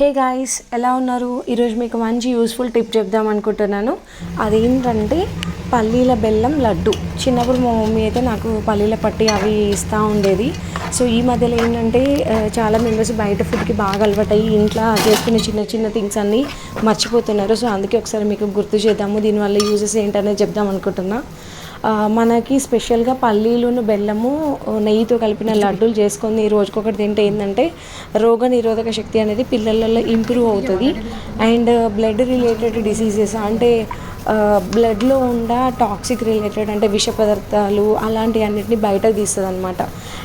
Hey guys ఎలా ఉన్నారు? ఈరోజు మీకు మంచి యూస్ఫుల్ టిప్ చెప్దాం అనుకుంటున్నాను. అదేంటంటే పల్లీల బెల్లం లడ్డు. చిన్నప్పుడు మా మమ్మీ అయితే నాకు పల్లీల పట్టి అవి ఇస్తూ ఉండేది. సో ఈ మధ్యలో ఏంటంటే చాలా మెంబర్స్ బయట ఫుడ్కి బాగా అలవాటయ్యి ఇంట్లో చేసుకునే చిన్న చిన్న థింగ్స్ అన్నీ మర్చిపోతున్నారు. సో అందుకే ఒకసారి మీకు గుర్తు చేద్దాము దీనివల్ల యూజెస్ ఏంటనేది చెప్దాం అనుకుంటున్నా. మనకి స్పెషల్గా పల్లీలును బెల్లము నెయ్యితో కలిపిన లడ్డూలు చేసుకొని రోజుకొకటి తింటే ఏంటంటే రోగ నిరోధక శక్తి అనేది పిల్లలలో ఇంప్రూవ్ అవుతుంది. అండ్ బ్లడ్ రిలేటెడ్ డిసీజెస్ అంటే బ్లడ్లో ఉన్న టాక్సిక్ రిలేటెడ్ అంటే విష పదార్థాలు అలాంటి అన్నిటిని బయటకు తీస్తుంది అనమాట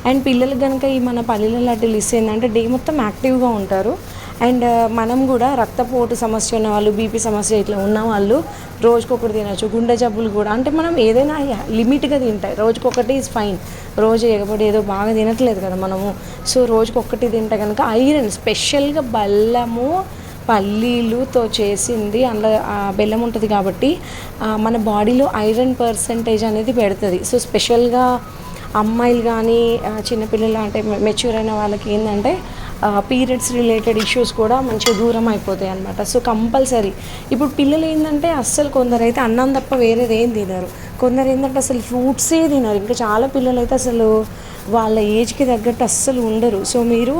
అండ్ పిల్లలు కనుక ఈ మన పల్లీల లడ్డూలు ఇస్తే ఏంటంటే డే మొత్తం యాక్టివ్గా ఉంటారు. అండ్ మనం కూడా రక్తపోటు సమస్య ఉన్న వాళ్ళు బీపీ సమస్య ఇట్లా ఉన్న వాళ్ళు రోజుకొకటి తినచ్చు. గుండె జబ్బులు కూడా. అంటే మనం ఏదైనా లిమిట్గా తింటాయి. రోజుకొకటి ఇస్ ఫైన్ రోజు ఎగబడి ఏదో బాగా తినట్లేదు కదా మనము. సో రోజుకొకటి తింటే కనుక ఐరన్ స్పెషల్గా బెల్లము పల్లీలుతో చేసింది. అందులో ఆ బెల్లం ఉంటుంది కాబట్టి మన బాడీలో ఐరన్ పర్సంటేజ్ అనేది పెడుతుంది. సో స్పెషల్గా అమ్మాయిలు కానీ చిన్నపిల్లలు అంటే మెచ్యూర్ అయిన వాళ్ళకి ఏంటంటే పీరియడ్స్ రిలేటెడ్ ఇష్యూస్ కూడా మంచిగా దూరం అయిపోతాయి అనమాట సో కంపల్సరీ ఇప్పుడు పిల్లలు ఏంటంటే అస్సలు కొందరైతే అన్నం తప్ప వేరేది ఏం తినరు. కొందరు ఏంటంటే అసలు ఫ్రూట్సే తినరు. ఇంకా చాలా పిల్లలు అయితే అసలు వాళ్ళ ఏజ్కి తగ్గట్టు అస్సలు ఉండరు. సో మీరు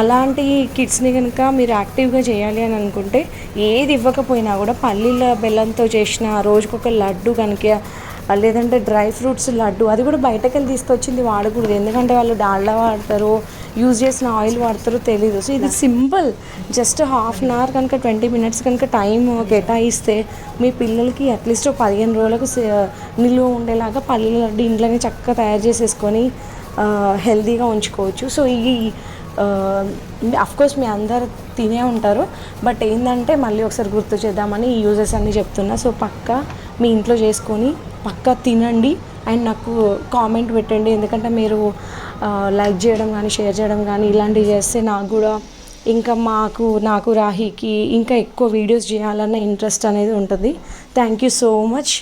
అలాంటి కిడ్స్ని కనుక మీరు యాక్టివ్గా చేయాలి అని అనుకుంటే ఏది ఇవ్వకపోయినా కూడా పల్లీల బెల్లంతో చేసిన రోజుకొక లడ్డు కనుక లేదంటే డ్రై ఫ్రూట్స్ లడ్డు అది కూడా బయటకు వెళ్ళి తీసుకొచ్చింది వాడకూడదు. ఎందుకంటే వాళ్ళు డాల్డా వాడతారు యూజ్ చేసిన ఆయిల్ వాడతారో తెలీదు. సో ఇది simple. Just half an hour కనుక ట్వంటీ మినిట్స్ కనుక టైం కేటాయిస్తే మీ పిల్లలకి అట్లీస్ట్ పదిహేను రోజులకు నిలువ ఉండేలాగా పల్లీల లడ్డు ఇంట్లోనే చక్కగా తయారు చేసేసుకొని హెల్తీగా ఉంచుకోవచ్చు. సో ఈ కోర్స్ మీ అందరు తినే ఉంటారు. బట్ ఏంటంటే మళ్ళీ ఒకసారి గుర్తు చేద్దామని ఈ యూజెస్ అన్నీ చెప్తున్నా. సో పక్కా మీ ఇంట్లో చేసుకొని పక్కా తినండి. అండ్ నాకు కామెంట్ పెట్టండి. ఎందుకంటే మీరు లైక్ చేయడం కానీ షేర్ చేయడం కానీ ఇలాంటివి చేస్తే నాకు కూడా ఇంకా మాకు నాకు రాహికి ఇంకా ఎక్కువ వీడియోస్ చేయాలన్న ఇంట్రెస్ట్ అనేది ఉంటుంది. Thank you so much